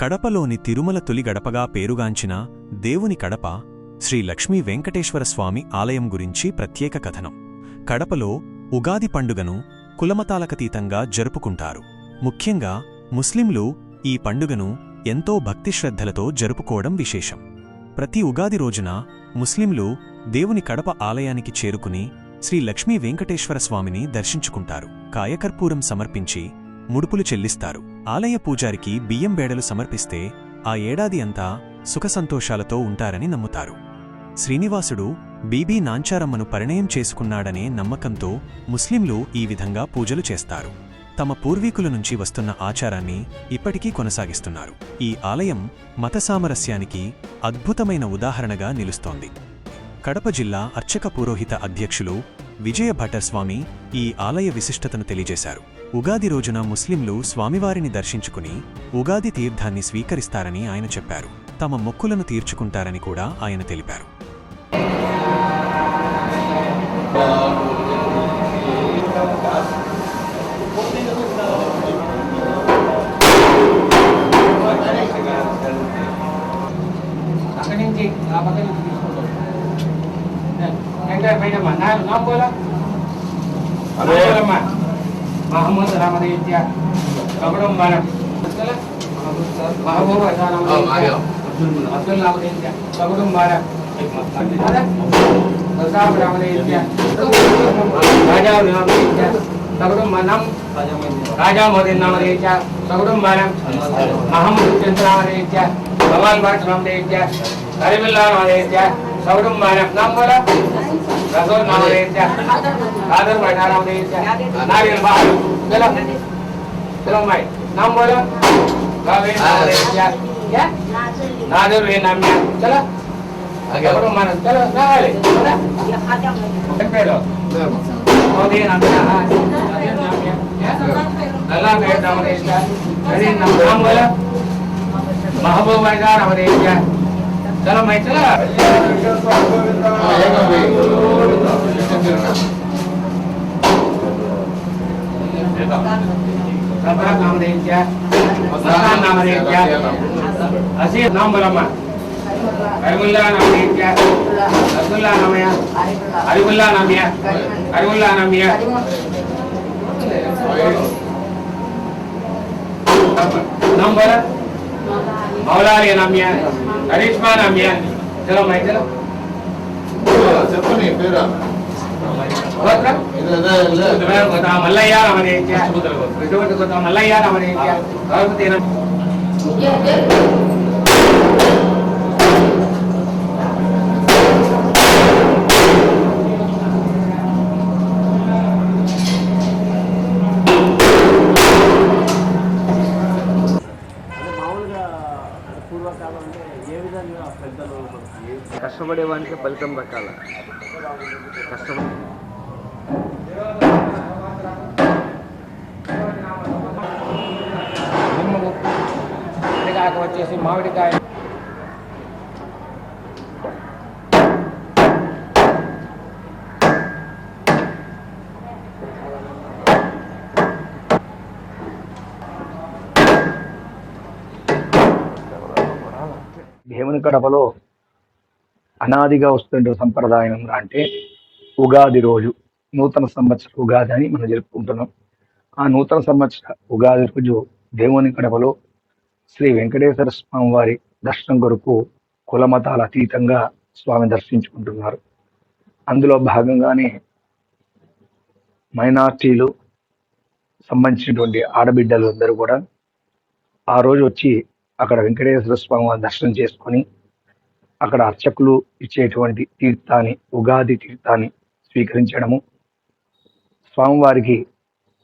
కడపలోని తిరుమల తొలి గడపగా పేరుగాంచిన దేవుని కడప శ్రీ లక్ష్మీ వెంకటేశ్వర స్వామి ఆలయం గురించి ప్రత్యేక కథనం. కడపలో ఉగాది పండుగను కులమతాలకతీతంగా జరుపుకుంటారు. ముఖ్యంగా ముస్లింలు ఈ పండుగను ఎంతో భక్తిశ్రద్ధలతో జరుపుకోవడం విశేషం. ప్రతి ఉగాది రోజున ముస్లింలు దేవుని కడప ఆలయానికి చేరుకుని శ్రీ లక్ష్మీ వెంకటేశ్వర స్వామిని దర్శించుకుంటారు. కాయకర్పూరం సమర్పించి ముడుపులు చెల్లిస్తారు. ఆలయ పూజారికి బియ్యం బేడలు సమర్పిస్తే ఆ ఏడాది అంతా సుఖసంతోషాలతో ఉంటారని నమ్ముతారు. శ్రీనివాసుడు బీబీ నాంచారమ్మను పరిణయం చేసుకున్నాడనే నమ్మకంతో ముస్లింలు ఈ విధంగా పూజలు చేస్తారు. తమ పూర్వీకుల నుంచి వస్తున్న ఆచారాన్ని ఇప్పటికీ కొనసాగిస్తున్నారు. ఈ ఆలయం మత సామరస్యానికి అద్భుతమైన ఉదాహరణగా నిలుస్తోంది. కడప జిల్లా అర్చక పురోహిత అధ్యక్షులు విజయ భట్టస్వామి ఈ ఆలయ విశిష్టతను తెలియజేశారు. ఉగాది రోజున ముస్లింలు స్వామివారిని దర్శించుకుని ఉగాది తీర్థాన్ని స్వీకరిస్తారని ఆయన చెప్పారు. తమ మొక్కులను తీర్చుకుంటారని కూడా ఆయన తెలిపారు. అక్కడి మహమ్మద్ రామదేవ్య కబడం బాలం మహబూబ్ అబ్దుల్ రామదేవ్య కబడం బాలం ప్రతాప్ రామదేవ్య రాజా రామదేవ్య కబడం మనం రాజా మోదీ నామదేవ్య బాలం మహమ్మద్ చంద్ర రామదేవ్య భగవాన్ భట్ రామదేవ్య కరిమిల్లా రామదేవ్య కబడం బాలం રસોદ માવડે કાદરભાઈ નારાવડે નારિયેલ બહાર. ચલો ચલો ભાઈ નામ બોલો. ભાવે નાવડે નાદર વે નામ. ચલો. આગળ. માનસ ચલો ના હાલે. પેલો ઓદે નામ. હા. நல்லா கேட்டவனே இல்லை நாம மகபூபாய் தான் அவரே இல்லை चलो मैं चलो रबरा नामदेव्य मस्तान नामदेव्य असीर नाम बोला मा अरिमुल्ला नामदेव्य रसुल्ला नामया अरिमुल्ला नामिया अरिमुल्ला नामिया नाम మౌలాలి నమ్యాన్ కరిష్మా నమ్యాన్ చలో మై చలో చెప్పని పేరా మల్లయ్య రమణేత్య మల్లయ్య రమణేత్య ఏ- కష్టపడేవానికి ఫలితం దక్కాల. కష్టపడి నిమ్మకు అరటికాయకు వచ్చేసి మామిడికాయ. దేవుని కడపలో అనాదిగా వస్తున్న సంప్రదాయం అంటే ఉగాది రోజు నూతన సంవత్సర ఉగాది అని మనం జరుపుకుంటున్నాం. ఆ నూతన సంవత్సర ఉగాది రోజు దేవుని కడపలో శ్రీ వెంకటేశ్వర స్వామి వారి దర్శనం కొరకు కులమతాల అతీతంగా స్వామి దర్శించుకుంటున్నారు. అందులో భాగంగానే మైనార్టీలు సంబంధించినటువంటి ఆడబిడ్డలు అందరూ కూడా ఆ రోజు వచ్చి అక్కడ వెంకటేశ్వర స్వామి దర్శనం చేసుకొని అక్కడ అర్చకులు ఇచ్చేటువంటి తీర్థాన్ని ఉగాది తీర్థాన్ని స్వీకరించడము. స్వామివారికి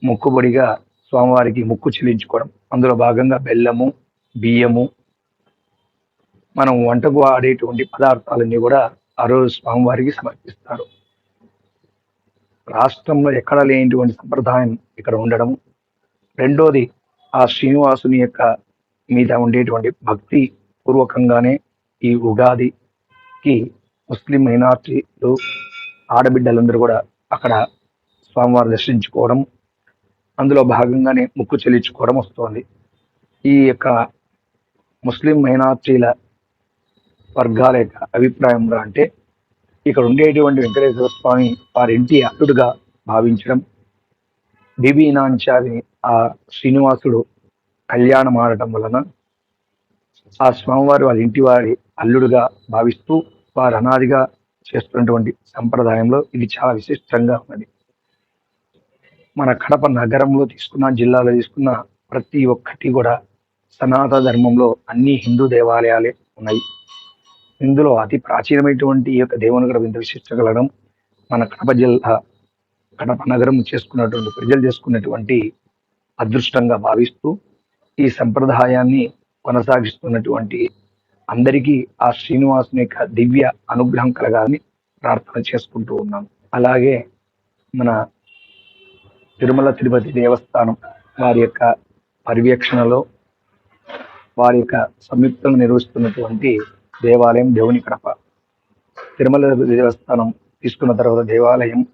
మొక్కుబడిగా స్వామివారికి ముక్కు చెల్లించుకోవడం. అందులో భాగంగా బెల్లము బియ్యము మనం వంటకు వాడేటువంటి పదార్థాలన్నీ కూడా ఆ రోజు స్వామివారికి సమర్పిస్తారు. రాష్ట్రంలో ఎక్కడ లేనిటువంటి సంప్రదాయం ఇక్కడ ఉండడం రెండోది ఆ శ్రీనివాసుని యొక్క మీద ఉండేటువంటి భక్తి పూర్వకంగానే ఈ ఉగాదికి ముస్లిం మైనార్టీలు ఆడబిడ్డలందరూ కూడా అక్కడ స్వామివారు దర్శించుకోవడం అందులో భాగంగానే ముక్కు చెల్లించుకోవడం వస్తోంది. ఈ యొక్క ముస్లిం మైనార్టీల వర్గాల యొక్క అభిప్రాయంలో అంటే ఇక్కడ ఉండేటువంటి వెంకటేశ్వర స్వామి వారి ఇంటి అల్లుడుగా భావించడం బీబీ నాంచారి ఆ శ్రీనివాసుడు కళ్యాణం ఆడటం వలన ఆ స్వామివారి వాళ్ళ ఇంటి వారి అల్లుడుగా భావిస్తూ వారు అనాదిగా చేస్తున్నటువంటి సంప్రదాయంలో ఇది చాలా విశిష్టంగా ఉన్నది. మన కడప నగరంలో తీసుకున్న జిల్లాలో తీసుకున్న ప్రతి ఒక్కటి కూడా సనాతన ధర్మంలో అన్ని హిందూ దేవాలయాలే ఉన్నాయి. ఇందులో అతి ప్రాచీనమైనటువంటి ఈ యొక్క దేవుని కూడా ఇంత విశిష్టగలడం మన కడప జిల్లా కడప నగరం చేసుకున్నటువంటి ప్రజలు చేసుకున్నటువంటి అదృష్టంగా భావిస్తూ ఈ సంప్రదాయాన్ని కొనసాగిస్తున్నటువంటి అందరికీ ఆ శ్రీనివాసుని యొక్క దివ్య అనుగ్రహం కలగాలని ప్రార్థన చేసుకుంటూ ఉన్నాం. అలాగే మన తిరుమల తిరుపతి దేవస్థానం వారి యొక్క పర్యవేక్షణలో వారి యొక్క సంయుక్తను నిర్వహిస్తున్నటువంటి దేవాలయం దేవుని కడప. తిరుమల తిరుపతి దేవస్థానం తీసుకున్న తర్వాత దేవాలయం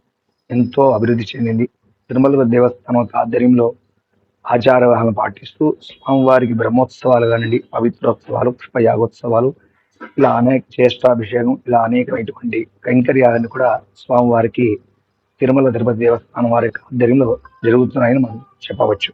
ఎంతో అభివృద్ధి చెందింది. తిరుమల దేవస్థానం యొక్క ఆధ్వర్యంలో ఆచారవాహన పాటిస్తూ స్వామివారికి బ్రహ్మోత్సవాలు కానివ్వండి పవిత్రోత్సవాలు పుష్పయాగోత్సవాలు ఇలా అనేక జ్యేష్ఠాభిషేకం ఇలా అనేకమైనటువంటి కైంకర్యాలను కూడా స్వామివారికి తిరుమల తిరుపతి దేవస్థానం వారి యొక్క ఆధ్వర్యంలో జరుగుతున్నాయని మనం చెప్పవచ్చు.